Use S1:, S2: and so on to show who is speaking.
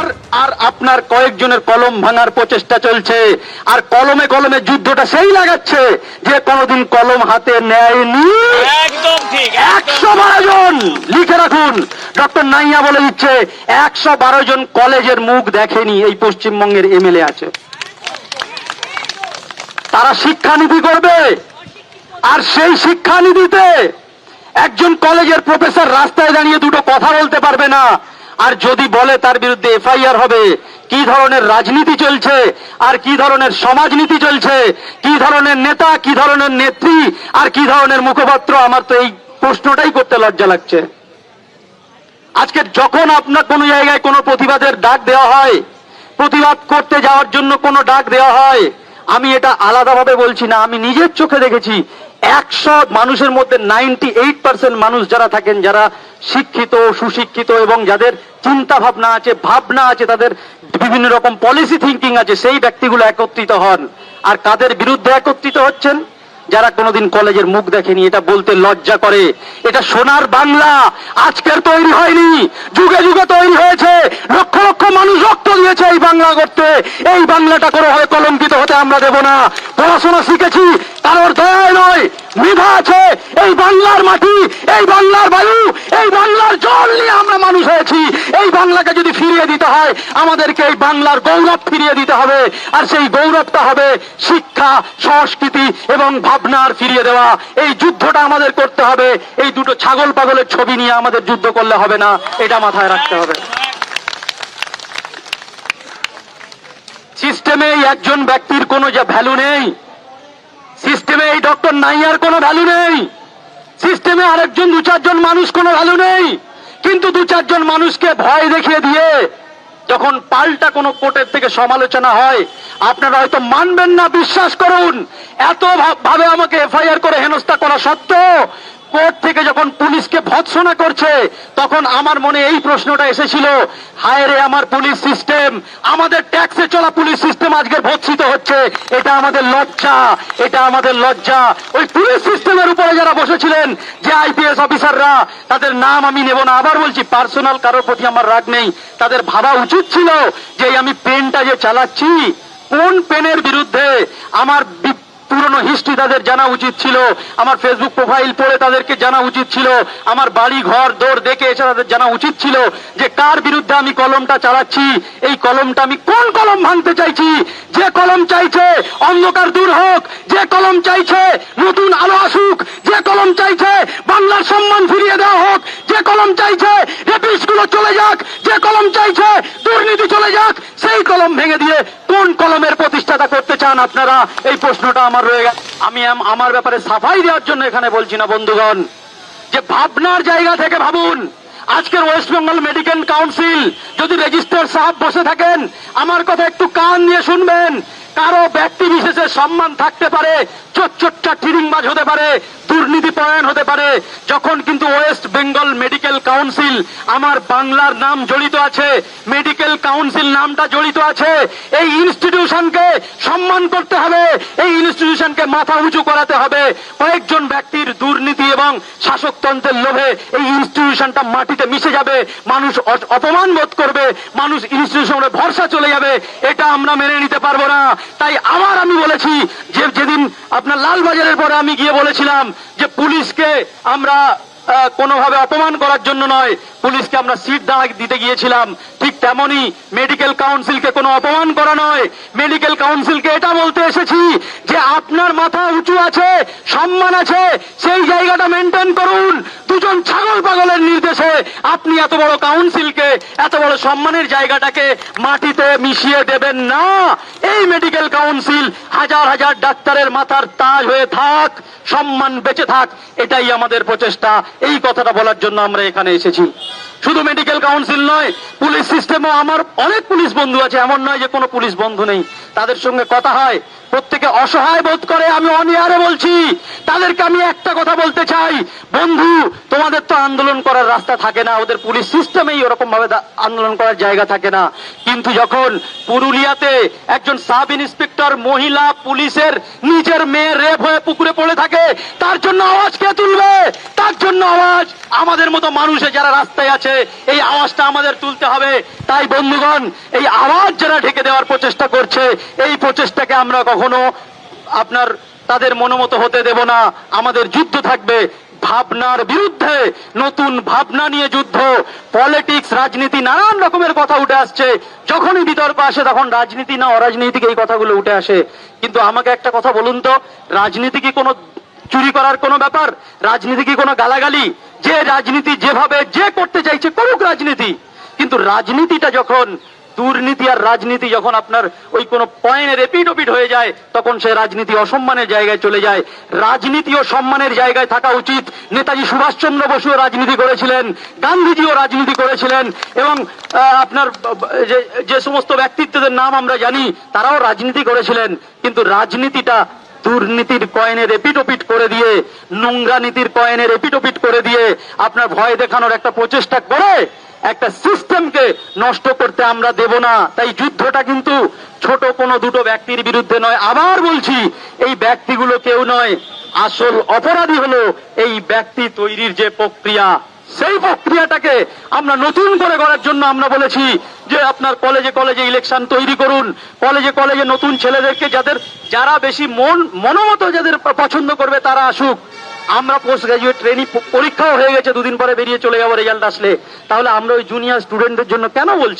S1: আমার আর আপনার কয়েকজনের কলম ভাঙার প্রচেষ্টা চলছে। আর কলমে কলমে যুদ্ধটা সেই লাগাচ্ছে যে কোনোদিন কলম হাতে নেয়নি।
S2: একদম ঠিক
S1: একশো বারো জন লিখে রাখুন। ডক্টর নাইয়া বলে দিচ্ছে একশো বারো জন কলেজের মুখ দেখেনি এই পশ্চিমবঙ্গের এমএলএ আছে। তারা শিক্ষানীতি করবে আর সেই শিক্ষানীতিতে একজন কলেজের প্রফেসর রাস্তায় দাঁড়িয়ে দুটো কথা বলতে পারবে না। আর যদি বলে তার বিরুদ্ধে এফআইআর হবে, কি ধরনের রাজনীতি চলছে আর কি ধরনের সমাজনীতি চলছে, কি ধরনের নেতা, কি ধরনের নেত্রী আর কি ধরনের মুখপাত্র, আমার তো এই প্রশ্নটাই করতে লজ্জা লাগছে। আজকে যখন আপনার কোনো জায়গায় কোনো প্রতিবাদের ডাক দেওয়া হয়, প্রতিবাদ করতে যাওয়ার জন্য কোনো ডাক দেওয়া হয়, আমি এটা আলাদাভাবে বলছি না, আমি নিজের চোখে দেখেছি, একশো মানুষের মধ্যে নাইনটি এইট পার্সেন্ট মানুষ যারা থাকেন, যারা শিক্ষিত, সুশিক্ষিত এবং যাদের চিন্তা ভাবনা আছে ভাবনা আছে, তাদের বিভিন্ন রকম পলিসি থিঙ্কিং আছে, সেই ব্যক্তিগুলো একত্রিত হন। আর কাদের বিরুদ্ধে একত্রিত হচ্ছেন? যারা কোনোদিন কলেজের মুখ দেখেনি, এটা বলতে লজ্জা করে। এটা সোনার বাংলা, আজকের তৈরি হয়নি, যুগে যুগে তৈরি হয়েছে, লক্ষ লক্ষ মানুষ রক্ত দিয়েছে এই বাংলা করতে এই বাংলাটা করে হয় কলঙ্কিত হতে আমরা দেব না। পড়াশোনা শিখেছি, কারোর দয়ায় নয়, মেধা আছে, এই বাংলার মাটি, এই বাংলার বায়ু, এই বাংলার জল নিয়ে আমরা মানুষ হয়েছি। বাংলাকে যদি ফিরিয়ে দিতে হয়, আমাদেরকে এই বাংলার গৌরব ফিরিয়ে দিতে হবে। আর সেই গৌরবটা হবে শিক্ষা, সংস্কৃতি এবং ভাবনার ফিরিয়ে দেওয়া। এই যুদ্ধটা আমাদের করতে হবে। এই দুটো ছাগল পাগলের ছবি নিয়ে আমাদের যুদ্ধ করলে হবে না, এটা মাথায় রাখতে হবে। সিস্টেমে এই একজন ব্যক্তির কোনো যা ভ্যালু নেই। সিস্টেমে এই ডক্টর নাইয়ার কোনো ভ্যালু নেই। সিস্টেমে আরেকজন দু চারজন মানুষ কোনো ভ্যালু নেই। কিন্তু দু চারজন মানুষকে ভয় দেখিয়ে দিয়ে যখন পাল্টা কোনো কোর্টের থেকে সমালোচনা হয়, আপনারা হয়তো মানবেন না, বিশ্বাস করুন। এত ভাবে আমাকে এফআইআর করে হেনস্থা করা সত্ত্বেও কোর্ট থেকে যখন পুলিশকে ভৎসনা করছে, তখন আমার মনে এই প্রশ্নটা এসেছিল, হায় রে আমার পুলিশ সিস্টেম, আমাদের ট্যাক্সে চলা পুলিশ সিস্টেম আজকে ভৎসিত হচ্ছে। এটা আমাদের লজ্জা, এটা আমাদের লজ্জা। ওই পুলিশ সিস্টেমের উপরে যারা বসেছিলেন, যে আইপিএস অফিসাররা, তাদের নাম আমি নেব না। আবার বলছি, পার্সোনাল কারোর প্রতি আমার রাগ নেই। তাদের ভাবা উচিত ছিল যে আমি পেনটা যে চালাচ্ছি, কোন পেনের বিরুদ্ধে আমার পুরনো হিস্ট্রি তাদের জানা উচিত ছিল। আমার ফেসবুক প্রোফাইল পড়ে তাদেরকে জানা উচিত ছিল। আমার বাড়ি, ঘর, দৌড় দেখে এসে তাদের জানা উচিত ছিল যে কার বিরুদ্ধে আমি কলমটা চালাচ্ছি, এই কলমটা আমি কোন কলম ভাঙতে চাইছি? যে কলম চাইছে অন্ধকার দূর হোক, যে কলম চাইছে নতুন আলো আসুক, যে কলম চাইছে বাংলার সম্মান ফিরিয়ে দেওয়া হোক, যে কলম চাইছে রেপিসগুলো চলে যাক, যে কলম চাইছে দুর্নীতি চলে যাক, সেই কলম ভেঙে দিয়ে কোন কলমের প্রতিষ্ঠাতা করতে চান আপনারা? এই প্রশ্নটা আমার রয়ে গেছে। আমি আমার ব্যাপারে সাফাই দেওয়ার জন্য এখানে বলছি না, বন্ধুগণ। যে ভাবনার জায়গা থেকে ভাবুন, আজকের ওয়েস্ট বেঙ্গল মেডিকেল কাউন্সিল যদি রেজিস্ট্রার সাহেব বসে থাকেন, আমার কথা একটু কান দিয়ে শুনবেন। কারও ব্যক্তি বিশেষের সম্মান থাকতে পারে, চোচ্চোট্টা টিরিংবাজ হতে পারে দুর্নীতি পরায়ণ হতে পারে। যখন কিন্তু ওয়েস্ট বেঙ্গল মেডিকেল কাউন্সিল, আমার বাংলার নাম জড়িত আছে, মেডিকেল কাউন্সিল নামটা জড়িত আছে, এই ইনস্টিটিউশনকে সম্মান করতে হবে, এই ইনস্টিটিউশনকে মাথা উঁচু করাতে হবে। কয়েকজন ব্যক্তির দুর্নীতি এবং শাসকতন্ত্রের লোভে এই ইনস্টিটিউশনটা মাটিতে মিশে যাবে, মানুষ অপমান বোধ করবে, মানুষ ইনস্টিটিউশনে ভরসা চলে যাবে, এটা আমরা মেনে নিতে পারব না। তাই আবার আমি বলেছি যে যেদিন আপনার লালবাজারের পরে আমি গিয়ে বলেছিলাম যে পুলিশকে আমরা কোনোভাবে অপমান করার জন্য নয়, পুলিশকে আমরা সিট দাঁড়া দিতে গিয়েছিলাম। ঠিক তেমনি মেডিকেল কাউন্সিলকে কোনো অপমান করা নয়। মেডিকেল কাউন্সিলকে এটা বলতে এসেছি যে আপনার মাথা উঁচু আছে, সম্মান আছে, সেই জায়গাটা মেনটেন করুন। দুজন ছাগল পাগলের আপনি এত বড় কাউন্সিলকে, এত বড় সম্মানের জায়গাটাকে মাটিতে মিশিয়ে দেবেন না। এই মেডিকেল কাউন্সিল হাজার হাজার ডাক্তারের মাথার তাজ হয়ে থাক, সম্মান বেঁচে থাক, এটাই আমাদের প্রচেষ্টা। এই কথাটা বলার জন্য আমরা এখানে এসেছি। শুধু মেডিকেল কাউন্সিল নয়, পুলিশ সিস্টেমও আমার, অনেক পুলিশ বন্ধু আছে, এমন নয় যে কোনো পুলিশ বন্ধু নেই। তাদের সঙ্গে কথা হয়। প্রত্যেকে অসহায় বোধ করে, আমি অনিয়ারে বলছি। তাদেরকে আমি একটা কথা বলতে চাই। বন্ধু, তোমাদের তো আন্দোলন করার রাস্তা থাকে না, ওদের পুলিশ সিস্টেমেই ওরকম ভাবে আন্দোলন করার জায়গা থাকে না। কিন্তু যখন পুরুলিয়াতে একজন সাব ইন্সপেক্টর মহিলা পুলিশের নিজের মেয়ে রেপ হয়ে পুকুরে পড়ে থাকে, তার জন্য আওয়াজ কে তুলবে? তার আওয়াজ আমাদের মতো মানুষে যারা রাস্তায় আছে, এই আওয়াজটা আমাদের তুলতে হবে। তাই বন্ধুগণ, এই আওয়াজ যারা ঢেকে দেওয়ার প্রচেষ্টা করছে, এই প্রচেষ্টাকে আমরা কখনো আপনার তাদের মনোমতো হতে দেব না। আমাদের যুদ্ধ থাকবে ভাবনার বিরুদ্ধে, নতুন ভাবনা নিয়ে যুদ্ধ। পলিটিক্স, রাজনীতি, নানান রকমের কথা উঠে আসছে। যখনই বিতর্ক আসে, তখন রাজনীতি না অরাজনৈতিক এই কথাগুলো উঠে আসে। কিন্তু আমাকে একটা কথা বলুন তো, রাজনীতি কি কোনো চুরি করার কোনো ব্যাপার, রাজনীতি কি কোনো গালাগালি? যে রাজনীতি যেভাবে যে করতে চাইছে করুক রাজনীতি। কিন্তু রাজনীতিটা যখন, দুর্নীতি আর রাজনীতি যখন আপনার ওই কোনো পয়েন্টের এপিট ওপিট হয়ে যায়, তখন সে রাজনীতি অসম্মানের জায়গায় চলে যায়। রাজনীতি ও সম্মানের জায়গায় থাকা উচিত। নেতাজি সুভাষচন্দ্র বসুও রাজনীতি করেছিলেন, গান্ধীজিও রাজনীতি করেছিলেন, এবং আপনার যে সমস্ত ব্যক্তিত্বদের নাম আমরা জানি, তারাও রাজনীতি করেছিলেন। কিন্তু রাজনীতিটা দুর্নীতির কয়েনের এপিটোপিট করে দিয়ে, নোংরা নীতির কয়েনের এপিটোপিট করে দিয়ে আপনার ভয় দেখানোর একটা প্রচেষ্টা করে, একটা সিস্টেমকে নষ্ট করতে আমরা দেব না। তাই যুদ্ধটা কিন্তু ছোট কোনো দুটো ব্যক্তির বিরুদ্ধে নয়। আবার বলছি, এই ব্যক্তিগুলো কেউ নয়, আসল অপরাধী হলো এই ব্যক্তি তৈরির যে প্রক্রিয়া। সেই প্রক্রিয়াটাকে আমরা নতুন করে করার জন্য আমরা বলেছি যে আপনার কলেজে কলেজে ইলেকশন তৈরি করুন। কলেজে কলেজে নতুন ছেলেদেরকে যাদের, যারা বেশি মন, মনোমত যাদের পছন্দ করবে তারা আসুক। আমরা পোস্ট গ্রাজুয়েট ট্রেনিং পরীক্ষাও হয়ে গেছে, দুদিন পরে বেরিয়ে চলে যাব রেজাল্ট আসলে। তাহলে আমরা ওই জুনিয়র স্টুডেন্টদের জন্য কেন বলছি?